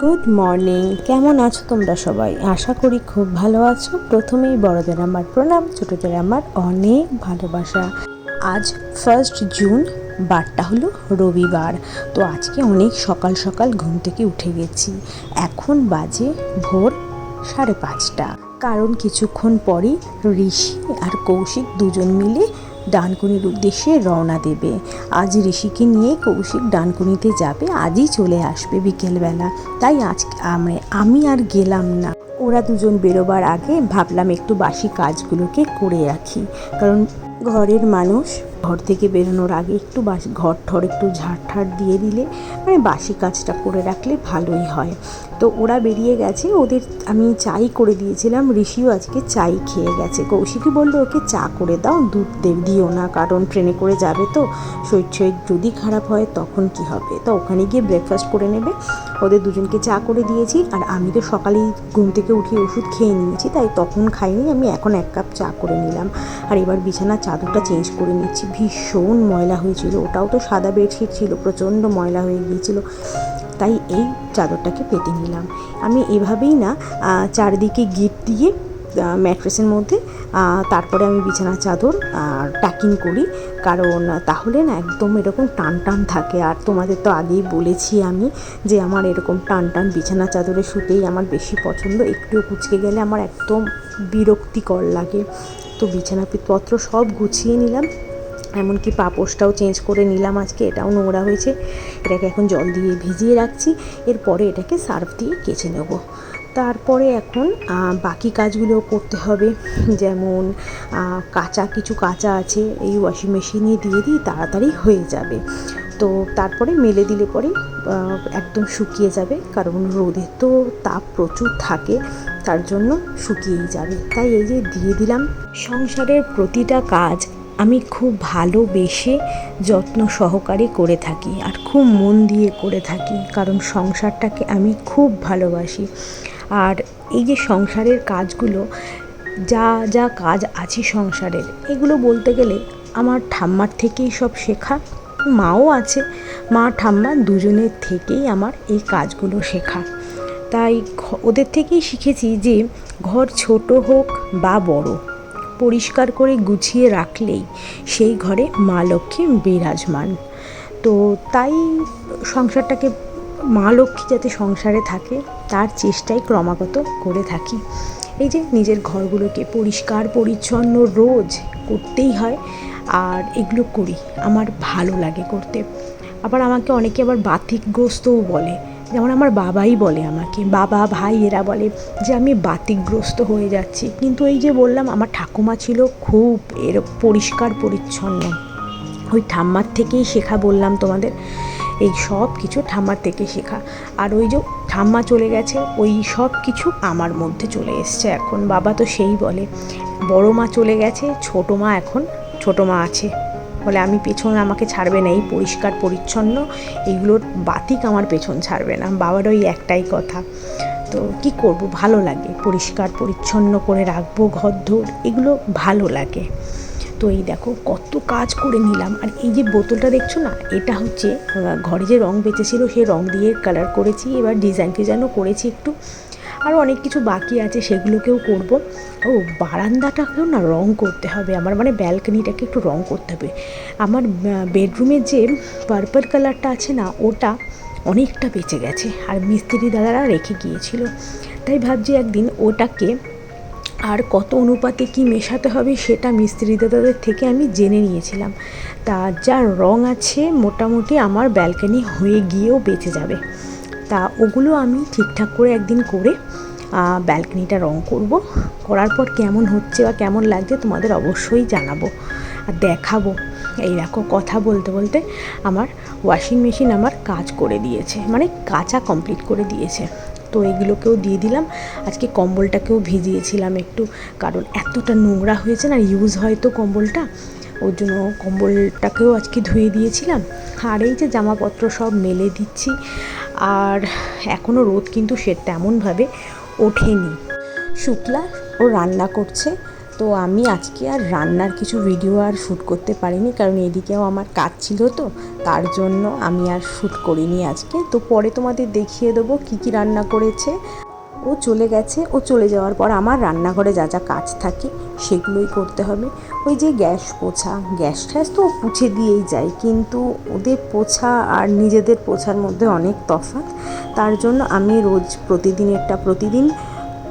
Good morning কেমন আছো তোমরা সবাই? আশা করি খুব ভালো আছো। প্রথমেই বড়দের আমার প্রণাম, ছোটদের আমার অনেক ভালোবাসা। আজ ফার্স্ট জুন বারটা হলো রবিবার। তো আজকে অনেক সকাল সকাল ঘুম থেকে উঠে গেছি। এখন বাজে ভোর সাড়ে পাঁচটা। কারণ কিছুক্ষণ পরই ঋষি আর কৌশিক দুজন মিলে ডানকুনির উদ্দেশ্যে রওনা দেবে। আজ ঋষিকে নিয়ে কৌশিক ডানকুনিতে যাবে, আজই চলে আসবে বিকেলবেলা। তাই আজ আমি আর গেলাম না। ওরা দুজন বেরোবার আগে ভাবলাম একটু বাসি কাজগুলোকে করে রাখি। কারণ ঘরের মানুষ। ঘর থেকে বেরোনোর আগে একটু বাসি ঘর ঠর একটু ঝাড় দিয়ে দিলে মানে বাসি কাজটা করে রাখলে ভালোই হয়। তো ওরা বেরিয়ে গেছে, ওদের আমি চাই করে দিয়েছিলাম, ঋষিও আজকে চাই খেয়ে গেছে। কৌশিকই বলল, ওকে চা করে দাও, দুধ দে, দিও না, কারণ ট্রেনে করে যাবে তো, শরীর শরীর যদি খারাপ হয় তখন কি হবে? তো ওখানে গিয়ে ব্রেকফাস্ট করে নেবে। ওদের দুজনকে চা করে দিয়েছি, আর আমি তো সকালেই ঘুম থেকে উঠে ওষুধ খেয়ে নিয়েছি, তাই তখন খাইনি, আমি এখন এক কাপ চা করে নিলাম। আর এবার বিছানার চাদরটা চেঞ্জ করে নিচ্ছি। ভীষণ ময়লা হয়েছিল। ওটাও তো সাদা বেডশিট ছিল, প্রচণ্ড ময়লা হয়ে গিয়েছিল। তাই এই চাদরটাকে পেতে নিলাম। আমি এভাবেই না চারিদিকে গিট দিয়ে ম্যাট্রেসের মধ্যে তারপরে আমি বিছানা, চাদর টাকিং করি। কারণ তাহলে না একদম এরকম টান টান থাকে। আর তোমাদের তো আগেই বলেছি আমি যে আমার এরকম টান টান বিছানা, চাদরে শুতেই আমার বেশি পছন্দ। একটু কুচকে গেলে আমার একদম বিরক্তিকর লাগে। তো বিছানাপত্র সব গুছিয়ে নিলাম। এমনকি পাপোশটাও চেঞ্জ করে নিলাম আজকে। এটাও নোংরা হয়েছে। এটাকে এখন জল দিয়ে ভিজিয়ে রাখছি। এরপরে এটাকে সার্ফ দিয়ে কেচে নেব। তারপরে এখন বাকি কাজগুলো করতে হবে। যেমন কাঁচা, কিছু কাঁচা আছে, এই ওয়াশিং মেশিনে দিয়ে দিই, তাড়াতাড়ি হয়ে যাবে। তো তারপরে মেলে দিলে পরে একদম শুকিয়ে যাবে, কারণ রোদে তো তাপ প্রচুর থাকে, তার জন্য শুকিয়েই যাবে। তাই এই যে দিয়ে দিলাম। সংসারের প্রতিটা কাজ আমি খুব ভালোবেসে যত্ন সহকারে করে থাকি, আর খুব মন দিয়ে করে থাকি, কারণ সংসারটাকে আমি খুব ভালোবাসি। আর এই যে সংসারের কাজগুলো, যা যা কাজ আছে সংসারের, এগুলো বলতে গেলে আমার ঠাম্মার থেকেই সব শেখা, মাও আছে। মা, ঠাম্মা দুজনের থেকেই আমার এই কাজগুলো শেখা। তাই ওদের থেকেই শিখেছি যে ঘর ছোট হোক বা বড়, পরিষ্কার করে গুছিয়ে রাখলেই সেই ঘরে মা লক্ষ্মী বিরাজমান। তো তাই সংসারটাকে মা লক্ষ্মী যাতে সংসারে থাকে, তার চেষ্টাই ক্রমাগত করে থাকি। এই যে নিজের ঘরগুলোকে পরিষ্কার, পরিচ্ছন্ন রোজ করতেই হয়, আর এগুলো করি, আমার ভালো লাগে করতে। আবার আমাকে অনেকে আবার বাতিকগ্রস্তও বলে, যেমন আমার বাবাই বলে আমাকে, বাবা, ভাই এরা বলে যে, আমি বাতিকগ্রস্ত হয়ে যাচ্ছি। কিন্তু এই যে বললাম, আমার ঠাকুমা ছিল খুব এর পরিষ্কার, পরিচ্ছন্ন। ওই ঠাম্মার থেকেই শেখা বললাম তোমাদের। এই সব কিছু ঠাম্মার থেকে শেখা। আর ওই যে ঠাম্মা চলে গেছে, ওই সব কিছু আমার মধ্যে চলে এসছে এখন। বাবা তো সেই বলে, বড় মা চলে গেছে, ছোটো মা এখন, ছোটো মা আছে। বলে আমি পেছন আমাকে ছাড়বে না, এই পরিষ্কার, পরিচ্ছন্ন এইগুলোর বাতিক আমার পেছন ছাড়বে না। বাবার ওই একটাই কথা। তো কি করব? ভালো লাগে। পরিষ্কার, পরিচ্ছন্ন করে রাখব ঘরদোর এগুলো ভালো লাগে। তো এই দেখো, কত কাজ করে নিলাম। আর এই যে বোতলটা দেখছ না, এটা হচ্ছে ঘরে যে রং বেঁচেছিল, সেই রং দিয়ে কালার করেছি। এবার ডিজাইন ফিজাইনও করেছি একটু। আরও অনেক কিছু বাকি আছে, সেগুলোকেও করব। ও, বারান্দাটাকেও না রং করতে হবে আমার মানে ব্যালকনিটাকে একটু রং করতে হবে। আমার বেডরুমের যে পার্পল কালারটা আছে না, ওটা অনেকটা বেঁচে গেছে। আর মিস্ত্রি দাদারা রেখে গিয়েছিল। তাই ভাবছি একদিন ওটাকে আর কত অনুপাতে কি মেশাতে হবে সেটা মিস্ত্রি দাদাদের থেকে আমি জেনে নিয়েছিলাম। তা যা রং আছে মোটামুটি আমার ব্যালকনি হয়ে গিয়েও বেঁচে যাবে। তা ওগুলো আমি ঠিকঠাক করে একদিন করে ব্যালকনিটা রং করব। করার পর কেমন হচ্ছে বা কেমন লাগছে তোমাদের অবশ্যই জানাব আর দেখাবো। এই কথা বলতে বলতে আমার ওয়াশিং মেশিন আমার কাজ করে দিয়েছে মানে কাঁচা কমপ্লিট করে দিয়েছে। তো এগুলোকেও দিয়ে দিলাম। আজকে কম্বলটাকেও ভিজিয়েছিলাম একটু, কারণ এতটা নোংরা হয়েছে না ইউজ হয় তো কম্বলটা। ওর জন্য কম্বলটাকেও আজকে ধুয়ে দিয়েছিলাম। আর এই যে জামাপত্র সব মেলে দিচ্ছি, আর এখনও রোদ কিন্তু সে তেমনভাবে ওঠেনি। শুক্লা ও রান্না করছে। তো আমি আজকে আর রান্নার কিছু ভিডিও আর শ্যুট করতে পারিনি, কারণ এদিকেও আমার কাজ ছিল তো, তার জন্য আমি আর শ্যুট করিনি আজকে। তো পরে তোমাদের দেখিয়ে দেবো কী কী রান্না করেছে। ও চলে গেছে, ও চলে যাওয়ার পর আমার রান্নাঘরে যা যা কাজ থাকে সেগুলোই করতে হবে। ওই যে গ্যাস পোছা, গ্যাস ট্যাস তো পুছে দিয়েই যায়, কিন্তু ওদের পোছা আর নিজেদের পোছার মধ্যে অনেক তফাৎ। তার জন্য আমি রোজ প্রতিদিন একটা, প্রতিদিন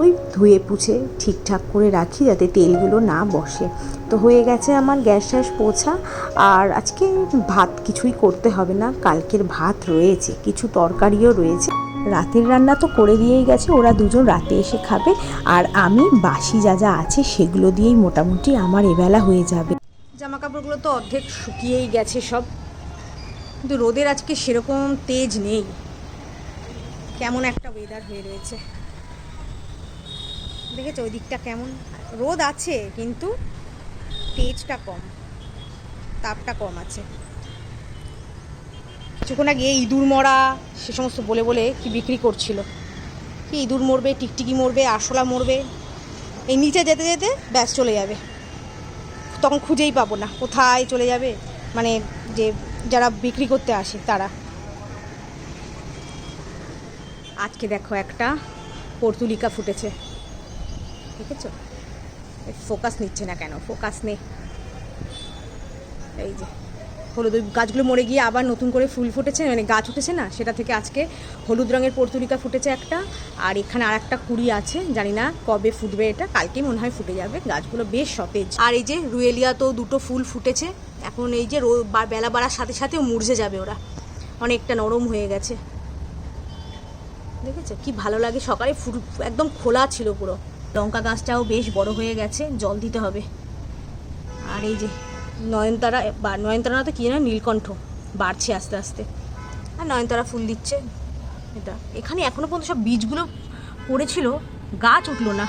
ওই ধুয়ে পুছে ঠিকঠাক করে রাখি যাতে তেলগুলো না বসে। তো হয়ে গেছে আমার গ্যাস ট্যাস পোছা। আর আজকে ভাত কিছুই করতে হবে না, কালকের ভাত রয়েছে, কিছু তরকারিও রয়েছে। রাতের রান্না তো করে দিয়েই গেছে, ওরা দুজন রাতে এসে খাবে। আর আমি বাসি যা যা আছে সেগুলো দিয়েই মোটামুটি আমার এবেলা হয়ে যাবে। জামা কাপড়গুলো তো অর্ধেক শুকিয়েই গেছে সব। কিন্তু রোদের আজকে সেরকম তেজ নেই। কেমন একটা ওয়েদার হয়ে রয়েছে। দেখেছ ওই দিকটা কেমন? রোদ আছে, কিন্তু তেজটা কম, তাপটা কম আছে। কিছুক্ষণ আগে ইঁদুর মরা, সে সমস্ত বলে বলে কি বিক্রি করছিল। কি ইঁদুর মরবে, টিকটিকি মরবে, আরশোলা মরবে, এই নিচে যেতে যেতে ব্যাস চলে যাবে। তখন খুঁজেই পাবো না, কোথায় চলে যাবে? মানে যে যারা বিক্রি করতে আসে, তারা। আজকে দেখো একটা পর্তুলিকা ফুটেছে। দেখেছ? ফোকাস নিচ্ছে না কেন? ফোকাস নে। এই যে, হলুদ গাছগুলো মরে গিয়ে আবার নতুন করে ফুল ফুটেছে মানে গাছ উঠেছে না? সেটা থেকে আজকে হলুদ রঙের পর্তুলিকা ফুটেছে একটা, আর এখানে আর একটা কুড়ি আছে, জানি না কবে ফুটবে এটা কালকেই মনে হয় ফুটে যাবে, গাছগুলো বেশ সতেজ। আর এই যে রুয়েলিয়া তো দুটো ফুল ফুটেছে, এখন এই যে রো বেলা বাড়ার সাথে সাথে মুরঝে যাবে ওরা। অনেকটা নরম হয়ে গেছে। দেখেছ? কি ভালো লাগে, সকালে ফুল একদম খোলা ছিল পুরো। লঙ্কা গাছটাও বেশ বড় হয়ে গেছে, জল দিতে হবে। আর এই যে নয়নতারা, বা নয়নতারা না তো কী জানো নীলকণ্ঠ বাড়ছে আস্তে আস্তে। আর নয়নতারা ফুল দিচ্ছে। এটা, এখানে এখনও পর্যন্ত সব বীজগুলো পড়েছিল, গাছ উঠল না।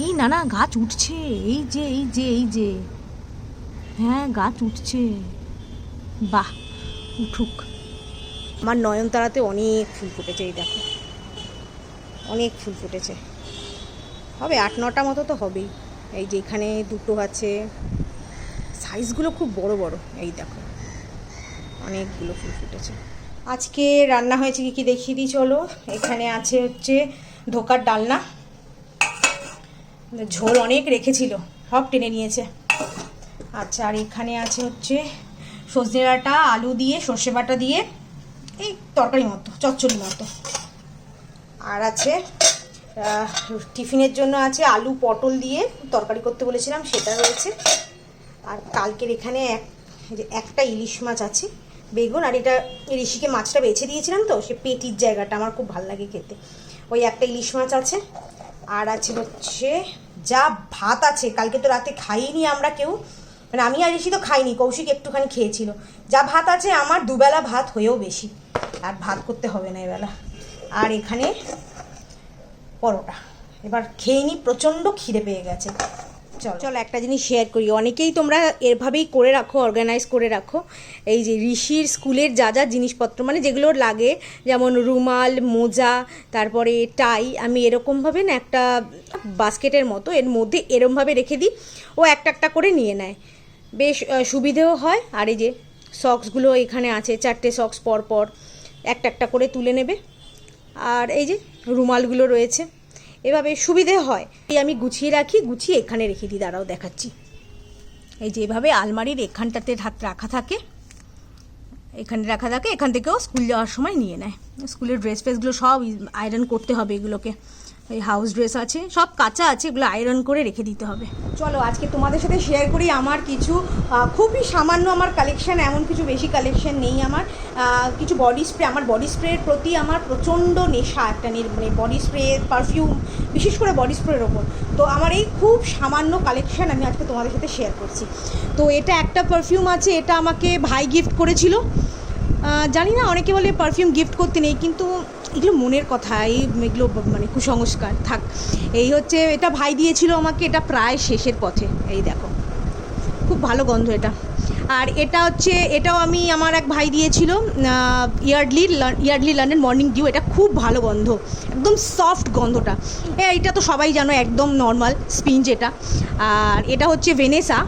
এই না না, গাছ উঠছে, এই যে এই যে এই যে। হ্যাঁ গাছ উঠছে। বাহ, উঠুক। আমার নয়নতারাতে অনেক ফুল ফুটেছে, এই দেখো। অনেক ফুল ফুটেছে। হবে, আট, নটা মতো তো হবেই। এই যে এখানে দুটো আছে। সাইজগুলো খুব বড় বড়, এই দেখো। অনেকগুলো ফুল ফুটেছে। আজকে রান্না হয়েছে কি কি দেখিয়ে দিই, চলো। এখানে আছে হচ্ছে ধোকার ডালনা। ঝোল অনেক রেখেছিল, সব টেনে নিয়েছে। আচ্ছা আর এখানে আছে হচ্ছে সজনে ডাঁটা আলু দিয়ে, সর্ষে বাটা দিয়ে, এই তরকারি মতো, চচ্চড়ি মতো। আর আছে টিফিনের জন্য আছে আলু পটল দিয়ে তরকারি করতে বলেছিলাম, সেটা রয়েছে। আর কালকের এখানে এক একটা ইলিশ মাছ আছে, বেগুন, আর এটা ঋষিকে মাছটা বেছে দিয়েছিলাম তো, সে পেটির জায়গাটা, আমার খুব ভালো লাগে খেতে। ওই একটা ইলিশ মাছ আছে, আর আছে হচ্ছে, যা ভাত আছে, কালকে তো রাতে খাইনি আমরা কেউ। মানে আমি আর ঋষি তো খাইনি, কৌশিক একটুখানি খেয়েছিল। যা ভাত আছে, আমার দুবেলা ভাত হয়েও বেশি। আর ভাত করতে হবে না এবেলা। আর এখানে পরোটা। এবার খেয়ে নি, প্রচণ্ড খিদে পেয়ে গেছে। চলো। চলো, একটা জিনিস শেয়ার করি। অনেকেই তোমরা এভাবেই করে রাখো অর্গানাইজ করে রাখো। এই যে ঋষির স্কুলের যা যা জিনিসপত্র মানে যেগুলো লাগে, যেমন রুমাল, মোজা, তারপরে টাই, আমি এরকমভাবে না একটা বাস্কেটের মতো, এর মধ্যে এরমভাবে রেখে দিই। ও একটা একটা করে নিয়ে নেয়। বেশ সুবিধেও হয়। আর এই যে সক্সগুলো এখানে আছে, চারটে সক্স পর পর একটা একটা করে তুলে নেবে। আর এই যে রুমালগুলো রয়েছে। এভাবে সুবিধে হয়। এই আমি গুছিয়ে রাখি, গুছিয়ে এখানে রেখে দিই। দাঁড়াও, দেখাচ্ছি। এই যে এভাবে আলমারির এখানটাতে হাত রাখা থাকে, এখানে রাখা থাকে, এখান থেকেও স্কুল যাওয়ার সময় নিয়ে নেয়। স্কুলের ড্রেস ফ্রেসগুলো সব আয়রন করতে হবে এগুলোকে। এই হাউস ড্রেস আছে, সব কাঁচা আছে, এগুলো আয়রন করে রেখে দিতে হবে। চলো, আজকে তোমাদের সাথে শেয়ার করি আমার কিছু খুবই সামান্য আমার কালেকশন এমন কিছু বেশি কালেকশন নেই আমার। কিছু বডি স্প্রে আমার বডি স্প্রের প্রতি আমার প্রচণ্ড নেশা একটা মানে বডি স্প্রে পারফিউম বিশেষ করে বডি স্প্রের ওপর। তো আমার এই খুব সামান্য কালেকশন আমি আজকে তোমাদের সাথে শেয়ার করছি। তো এটা একটা পারফিউম আছে, এটা আমাকে ভাই গিফট করেছিল। জানি না অনেকে বলে পারফিউম গিফট করতে নেই কিন্তু এগুলো মনের কথা এই এগুলো মানে কুসংস্কার থাক। এই হচ্ছে এটা ভাই দিয়েছিল আমাকে এটা প্রায় শেষের পথে এই দেখো। খুব ভালো গন্ধ এটা। আর এটা হচ্ছে এটাও আমি আমার এক ভাই দিয়েছিল Yardley Yardley London morning dew এটা খুব ভালো গন্ধ একদম সফট গন্ধটা। এ, এটা তো সবাই জানো একদম নর্মাল স্পিঞ্জ এটা। আর এটা হচ্ছে ভেনেসা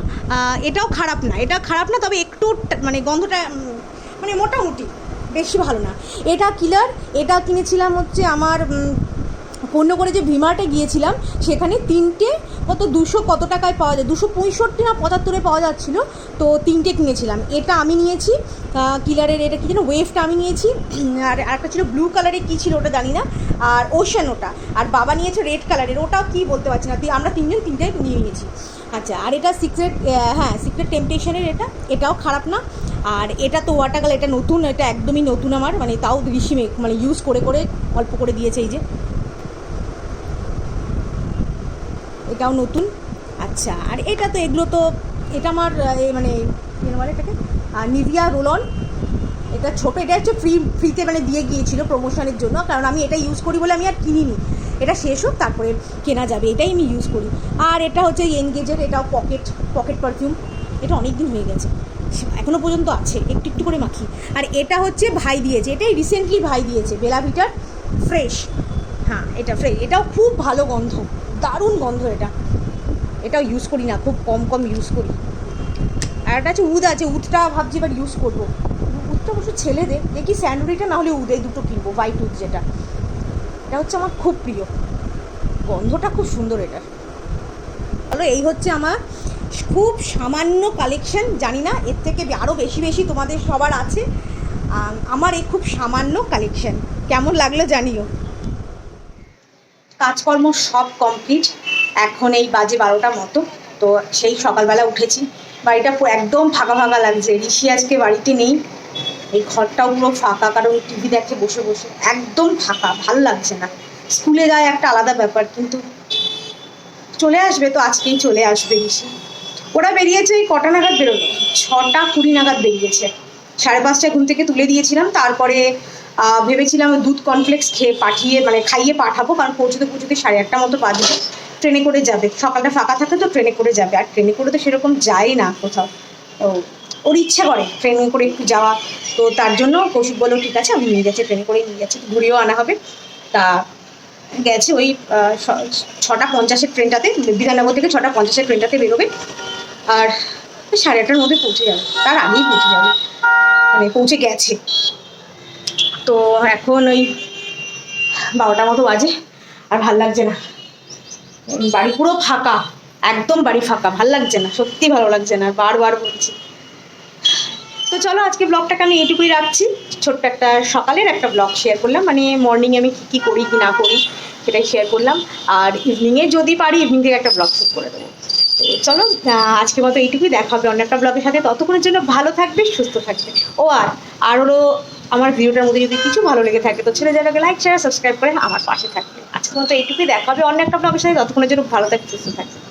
এটাও খারাপ না এটা খারাপ না তবে একটু মানে গন্ধটা মানে মোটামুটি বেশি ভালো না। এটা কিলার এটা কিনেছিলাম হচ্ছে আমার পণ্য করে যে ভিমার্টে গিয়েছিলাম, সেখানে তিনটে কত দুশো কত টাকায় পাওয়া যায়? দুশো পঁয়ষট্টি না পঁচাত্তরে পাওয়া যাচ্ছিল, তো তিনটে কিনেছিলাম। এটা আমি নিয়েছি কিলারের এটা কি যেন ওয়েভটা আমি নিয়েছি আর একটা ছিল ব্লু কালারের কী ছিল ওটা জানি না, আর ওশান ওটা। আর বাবা নিয়েছে রেড কালারের ওটাও কী বলতে পারছি না, আমরা তিনজন তিনটাই নিয়ে নিয়েছি। আচ্ছা আর এটা সিক্রেট হ্যাঁ সিক্রেট টেম্পটেশনের এটা, এটাও খারাপ না। আর এটা তো ওয়াটার কালার এটা নতুন, এটা একদমই নতুন আমার মানে তাও ঋষি মানে ইউজ করে করে অল্প করে দিয়েছে এই যে। এটাও নতুন। আচ্ছা আর এটা তো এগুলো তো, এটা আমার মানে এটাকে? Nivea roll on. এটা ছোটো, এটা হচ্ছে ফ্রি ফ্রিতে মানে দিয়ে গিয়েছিল প্রমোশনের জন্য, কারণ আমি এটা ইউজ করি বলে আমি আর কিনিনি। এটা শেষ হোক, তারপরে কেনা যাবে, এটাই আমি ইউজ করি। আর এটা হচ্ছে এনগেজের এটাও পকেট পকেট পারফিউম এটা অনেক দিন হয়ে গেছে। এখনও পর্যন্ত আছে, একটু একটু করে মাখি। আর এটা হচ্ছে ভাই দিয়েছে, এটাই রিসেন্টলি ভাই দিয়েছে বেলাভিটার ফ্রেশ হ্যাঁ এটা ফ্রেশ এটাও খুব ভালো গন্ধ। দারুণ গন্ধ এটা। এটাও ইউজ করি না, খুব কম কম ইউজ করি। আর একটা আছে উদ আছে, উদটা ভাবছি এবার ইউজ করব। উদটা অবশ্য ছেলেদের দেখি স্যান্ডুরিটা না হলে উদে দুটো কিনবো হোয়াইট উদ যেটা। এটা হচ্ছে আমার খুব প্রিয়। গন্ধটা খুব সুন্দর এটার হলো এই হচ্ছে আমার খুব সামান্য কালেকশন জানি না, এর থেকে আরও বেশি বেশি তোমাদের সবার আছে। আমার এই খুব সামান্য কালেকশন কেমন লাগল জানিও। কাজকর্ম সব কমপ্লিট এখন এই বাজে বারোটা মতো, তো সেই সকালবেলা উঠেছি। বাড়িটা একদম ফাঁকা ফাঁকা লাগছে। ঋষি আজকে বাড়িতে নেই। এই ঘরটাও পুরো ফাঁকা, কারণ টিভি দেখে বসে বসে একদম ফাঁকা, ভালো লাগছে না। স্কুলে যায় একটা আলাদা ব্যাপার, কিন্তু চলে আসবে তো, আজকেই চলে আসবে ঋষি। ওরা বেরিয়েছে এই কটা নাগাদ বেরোলো। ছটা কুড়ি নাগাদ বেরিয়েছে। সাড়ে পাঁচটা ঘুম থেকে তুলে দিয়েছিলাম, তারপরে ভেবেছিলাম দুধ কনফ্লেক্স খেয়ে পাঠিয়ে মানে খাইয়ে পাঠাবো, কারণ পৌঁছতে পৌঁছতে সাড়ে আটটা মতো বাজবে ট্রেনে করে যাবে। সকালটা ফাঁকা থাকে তো ট্রেনে করে যাবে। আর ট্রেনে করে তো সেরকম যায় না কোথাও। তো ওর ইচ্ছা করে ট্রেনে করে একটু যাওয়া। তো তার জন্য কৌশিক বলল, ঠিক আছে, আমি নিয়ে যাচ্ছি, ট্রেনে করে নিয়ে যাচ্ছি। ঘুরিয়েও আনা হবে। তা গেছে ওই ছটা পঞ্চাশের ট্রেনটাতে, বিধাননগর থেকে ছটা পঞ্চাশের ট্রেনটাতে বেরোবে। আর সাড়ে আটটার মধ্যে পৌঁছে যাবে। তার আগেই পৌঁছে যাবে। মানে পৌঁছে গেছে। তো এখন ওই বারোটার মতো বাজে আর ভালো লাগছে না। বাড়ি পুরো ফাঁকা একদম বাড়ি ফাঁকা ভালো লাগছে না সত্যি ভালো লাগছে না বারবার বলছি। তো চলো আজকে ব্লগটাকে আমি এটুকুই রাখছি। ছোট্ট একটা সকালের একটা ব্লগ শেয়ার করলাম মানে মর্নিংয়ে আমি কী কী করি কি না করি সেটাই শেয়ার করলাম। আর ইভিনিংয়ে যদি পারি ইভিনিং থেকে একটা ব্লগ শ্যুট করে দেবো। তো চলো আহ, আজকের মতো এইটুকুই দেখা হবে অন্য একটা ব্লগের সাথে। ততক্ষণের জন্য ভালো থাকবে সুস্থ থাকবে। ও আর আরও আমার ভিডিওটার মধ্যে যদি কিছু ভালো লেগে থাকে, তো ছেলে যারা লাইক শেয়ার সাবস্ক্রাইব করে আমার পাশে থাকবে। আজকে মতো এইটুকুই। দেখাবে অন্য একটা ব্লগের সাথে। ততক্ষণের জন্য ভালো থাকে সুস্থ থাকবে।